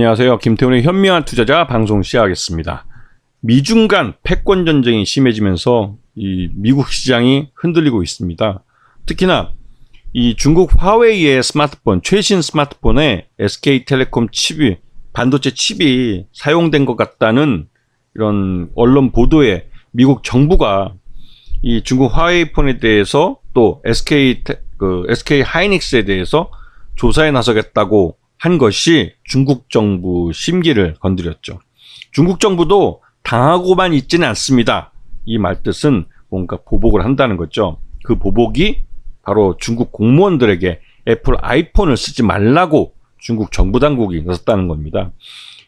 안녕하세요. 김태훈의 현미한 투자자 방송 시작하겠습니다. 미중 간 패권 전쟁이 심해지면서 이 미국 시장이 흔들리고 있습니다. 특히나 이 중국 화웨이의 스마트폰, 최신 스마트폰에 SK텔레콤 칩이 반도체 칩이 사용된 것 같다는 이런 언론 보도에 미국 정부가 이 중국 화웨이 폰에 대해서 또 SK 테- 그 SK 하이닉스에 대해서 조사에 나서겠다고 한 것이 중국 정부 심기를 건드렸죠. 중국 정부도 당하고만 있지는 않습니다. 이 말 뜻은 뭔가 보복을 한다는 거죠. 그 보복이 바로 중국 공무원들에게 애플 아이폰을 쓰지 말라고 중국 정부 당국이 나섰다는 겁니다.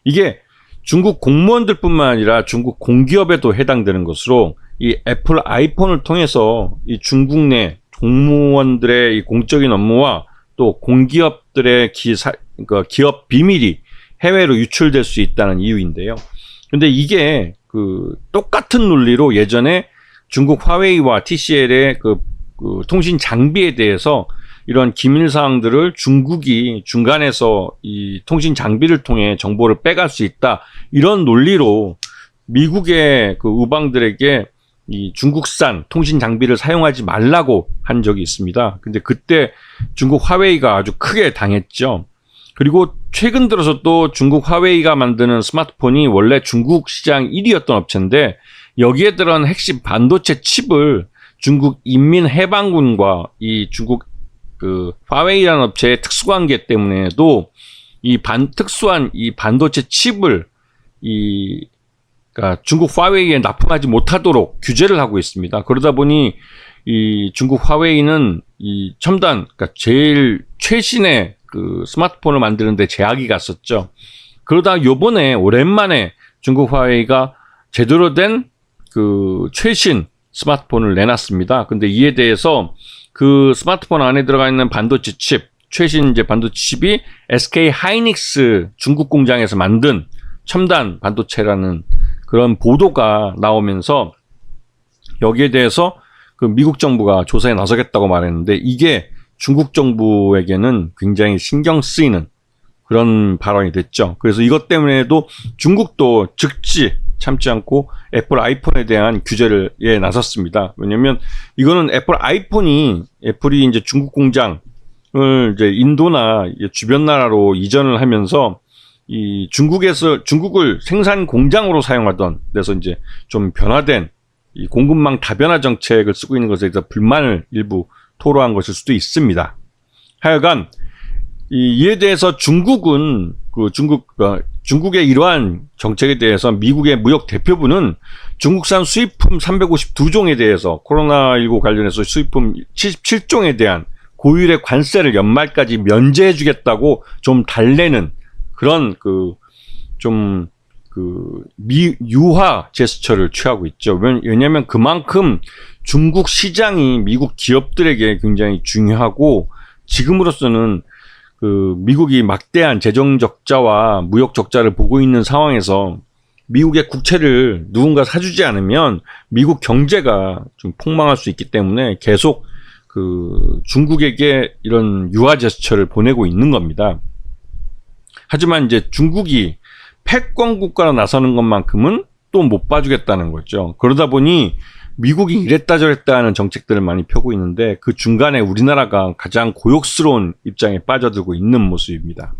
이게 중국 공무원들뿐만 아니라 중국 공기업에도 해당되는 것으로 이 애플 아이폰을 통해서 이 중국 내 공무원들의 이 공적인 업무와 또 공기업들의 기사, 그러니까 기업 비밀이 해외로 유출될 수 있다는 이유인데요. 근데 이게 그 똑같은 논리로 예전에 중국 화웨이와 TCL의 그, 그 통신 장비에 대해서 이런 기밀 사항들을 중국이 중간에서 이 통신 장비를 통해 정보를 빼갈 수 있다 이런 논리로 미국의 그 우방들에게 이 중국산 통신 장비를 사용하지 말라고 한 적이 있습니다. 근데 그때 중국 화웨이가 아주 크게 당했죠. 그리고 최근 들어서 또 중국 화웨이가 만드는 스마트폰이 원래 중국 시장 1위였던 업체인데 여기에 들어간 핵심 반도체 칩을 중국 인민해방군과 이 중국 그 화웨이라는 업체의 특수관계 때문에도 이 반 특수한 이 반도체 칩을 이 그러니까 중국 화웨이에 납품하지 못하도록 규제를 하고 있습니다. 그러다 보니 이 중국 화웨이는 이 첨단 그러니까 제일 최신의 그 스마트폰을 만드는데 제약이 갔었죠. 그러다 요번에 오랜만에 중국 화웨이가 제대로 된 그 최신 스마트폰을 내놨습니다. 근데 이에 대해서 그 스마트폰 안에 들어가 있는 반도체 칩, 최신 이제 반도체 칩이 SK 하이닉스 중국 공장에서 만든 첨단 반도체라는 그런 보도가 나오면서 여기에 대해서 그 미국 정부가 조사에 나서겠다고 말했는데 이게 중국 정부에게는 굉장히 신경 쓰이는 그런 발언이 됐죠. 그래서 이것 때문에도 중국도 즉시 참지 않고 애플 아이폰에 대한 규제를 예 나섰습니다. 왜냐면 이거는 애플 아이폰이 애플이 이제 중국 공장을 이제 인도나 주변 나라로 이전을 하면서 이 중국에서 중국을 생산 공장으로 사용하던 데서 이제 좀 변화된 이 공급망 다변화 정책을 쓰고 있는 것에 대해서 불만을 일부 토로한 것일 수도 있습니다. 하여간 이, 이에 대해서 중국은 그 중국 어, 중국의 이러한 정책에 대해서 미국의 무역 대표부는 중국산 수입품 352종에 대해서 코로나19 관련해서 수입품 77종에 대한 고율의 관세를 연말까지 면제해 주겠다고 좀 달래는 그런 그 좀 그 미 유화 제스처를 취하고 있죠. 왜- 왜냐하면 그만큼 중국 시장이 미국 기업들에게 굉장히 중요하고 지금으로서는 그 미국이 막대한 재정 적자와 무역 적자를 보고 있는 상황에서 미국의 국채를 누군가 사주지 않으면 미국 경제가 좀 폭망할 수 있기 때문에 계속 그 중국에게 이런 유화 제스처를 보내고 있는 겁니다. 하지만 이제 중국이 패권 국가로 나서는 것만큼은 또 못 봐주겠다는 거죠. 그러다 보니 미국이 이랬다 저랬다 하는 정책들을 많이 펴고 있는데 그 중간에 우리나라가 가장 고욕스러운 입장에 빠져들고 있는 모습입니다.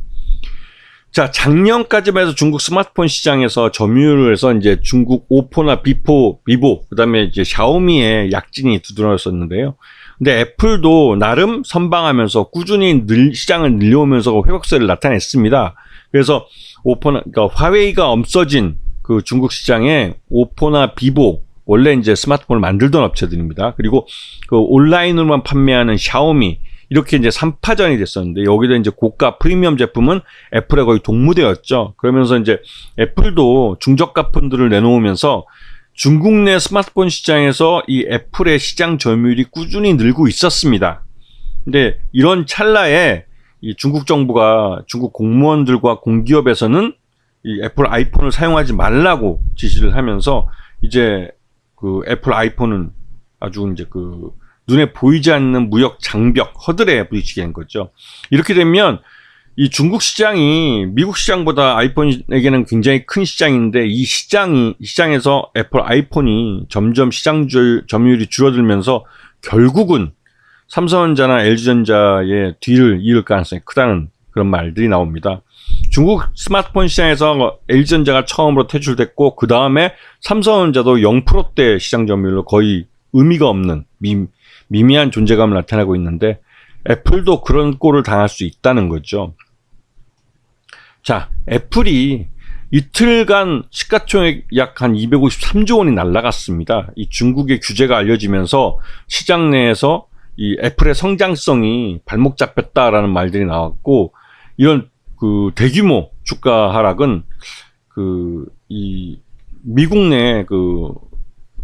자, 작년까지만 해도 중국 스마트폰 시장에서 점유율을 해서 이제 중국 오포나 비포, 비보, 그 다음에 이제 샤오미의 약진이 두드러졌었는데요. 근데 애플도 나름 선방하면서 꾸준히 늘, 시장을 늘려오면서 회복세를 나타냈습니다. 그래서 오포나, 그러니까 화웨이가 없어진 그 중국 시장에 오포나 비보, 원래 이제 스마트폰을 만들던 업체들입니다. 그리고 그 온라인으로만 판매하는 샤오미, 이렇게 이제 3파전이 됐었는데 여기도 이제 고가 프리미엄 제품은 애플에 거의 동무되었죠. 그러면서 이제 애플도 중저가 폰들을 내놓으면서 중국 내 스마트폰 시장에서 이 애플의 시장 점유율이 꾸준히 늘고 있었습니다. 근데 이런 찰나에 이 중국 정부가 중국 공무원들과 공기업에서는 이 애플 아이폰을 사용하지 말라고 지시를 하면서 이제 그 애플 아이폰은 아주 이제 그 눈에 보이지 않는 무역 장벽 허들에 부딪히게 된 거죠. 이렇게 되면 이 중국 시장이 미국 시장보다 아이폰에게는 굉장히 큰 시장인데 이 시장이 이 시장에서 애플 아이폰이 점점 시장 줄- 점유율이 줄어들면서 결국은 삼성전자나 LG전자의 뒤를 이을 가능성이 크다는 그런 말들이 나옵니다. 중국 스마트폰 시장에서 LG전자가 처음으로 퇴출됐고 그 다음에 삼성전자도 0%대 시장 점유율로 거의 의미가 없는 미, 미미한 존재감을 나타내고 있는데 애플도 그런 꼴을 당할 수 있다는 거죠. 자, 애플이 이틀간 시가총액 약 한 253조 원이 날라갔습니다. 이 중국의 규제가 알려지면서 시장 내에서 이 애플의 성장성이 발목 잡혔다라는 말들이 나왔고 이런 그 대규모 주가 하락은 그 이 미국 내 그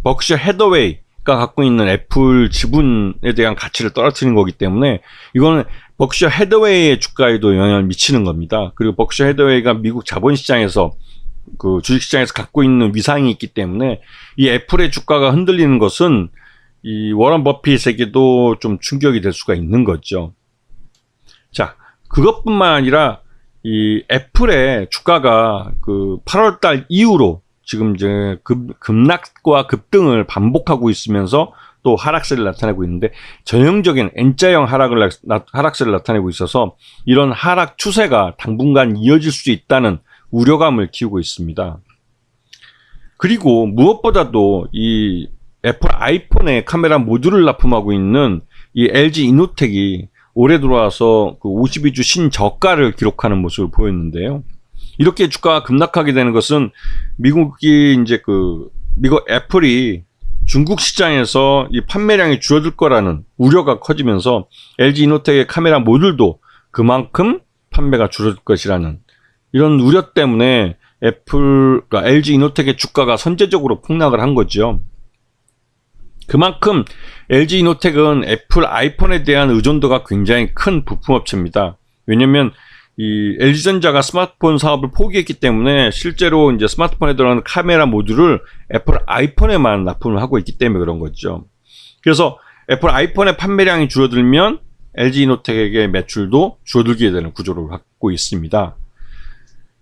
버크셔 헤더웨이가 갖고 있는 애플 지분에 대한 가치를 떨어뜨린 거기 때문에 이거는 버크셔 헤더웨이의 주가에도 영향을 미치는 겁니다. 그리고 버크셔 헤더웨이가 미국 자본시장에서 그 주식시장에서 갖고 있는 위상이 있기 때문에 이 애플의 주가가 흔들리는 것은 이 워런 버핏에게도 좀 충격이 될 수가 있는 거죠. 자, 그것뿐만 아니라 이 애플의 주가가 그 8월 달 이후로 지금 이제 급, 급락과 급등을 반복하고 있으면서 또 하락세를 나타내고 있는데 전형적인 N자형 하락을 하락세를 나타내고 있어서 이런 하락 추세가 당분간 이어질 수 있다는 우려감을 키우고 있습니다. 그리고 무엇보다도 이 애플 아이폰에 카메라 모듈을 납품하고 있는 이 LG 이노텍이 올해 들어와서 그 52주 신저가를 기록하는 모습을 보였는데요. 이렇게 주가가 급락하게 되는 것은 미국이 이제 그 미국 애플이 중국 시장에서 이 판매량이 줄어들 거라는 우려가 커지면서 LG 이노텍의 카메라 모듈도 그만큼 판매가 줄어들 것이라는 이런 우려 때문에 애플, 그러니까 LG 이노텍의 주가가 선제적으로 폭락을 한 거죠. 그만큼 LG 이노텍은 애플 아이폰에 대한 의존도가 굉장히 큰 부품업체입니다. 왜냐면 이 LG전자가 스마트폰 사업을 포기했기 때문에 실제로 이제 스마트폰에 들어가는 카메라 모듈을 애플 아이폰에만 납품을 하고 있기 때문에 그런 거죠. 그래서 애플 아이폰의 판매량이 줄어들면 LG 이노텍의 매출도 줄어들게 되는 구조를 갖고 있습니다.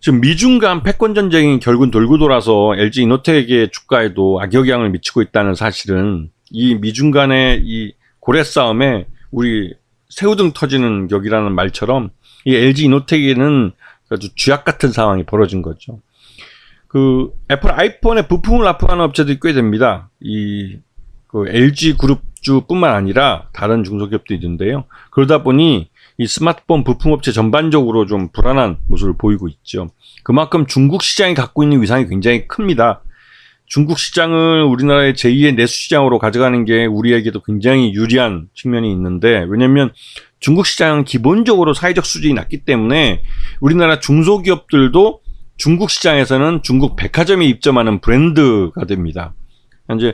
지금 미중 간 패권 전쟁이 결국 돌고 돌아서 LG 이노텍의 주가에도 악영향을 미치고 있다는 사실은 이 미중 간의 이 고래 싸움에 우리 새우등 터지는 격이라는 말처럼 이 LG 이노텍에는 아주 쥐약 같은 상황이 벌어진 거죠. 그 애플 아이폰에 부품을 납품하는 업체들이 꽤 됩니다. 이 그 LG 그룹 주뿐만 아니라 다른 중소기업도 있는데요. 그러다 보니 이 스마트폰 부품업체 전반적으로 좀 불안한 모습을 보이고 있죠. 그만큼 중국 시장이 갖고 있는 위상이 굉장히 큽니다. 중국 시장을 우리나라의 제2의 내수 시장으로 가져가는 게 우리에게도 굉장히 유리한 측면이 있는데 왜냐면 중국 시장은 기본적으로 사회적 수준이 낮기 때문에 우리나라 중소기업들도 중국 시장에서는 중국 백화점에 입점하는 브랜드가 됩니다. 현재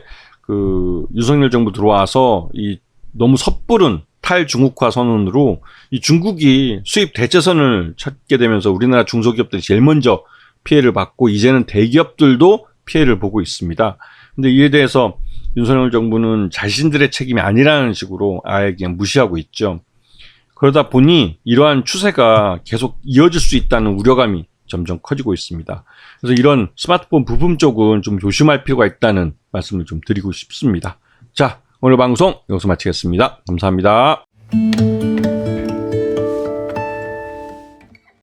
그 윤석열 정부 들어와서 이 너무 섣부른 탈중국화 선언으로 이 중국이 수입 대체선을 찾게 되면서 우리나라 중소기업들이 제일 먼저 피해를 받고 이제는 대기업들도 피해를 보고 있습니다. 근데 이에 대해서 윤석열 정부는 자신들의 책임이 아니라는 식으로 아예 그냥 무시하고 있죠. 그러다 보니 이러한 추세가 계속 이어질 수 있다는 우려감이 점점 커지고 있습니다. 그래서 이런 스마트폰 부품 쪽은 좀 조심할 필요가 있다는 말씀을 좀 드리고 싶습니다. 자, 오늘 방송 여기서 마치겠습니다. 감사합니다.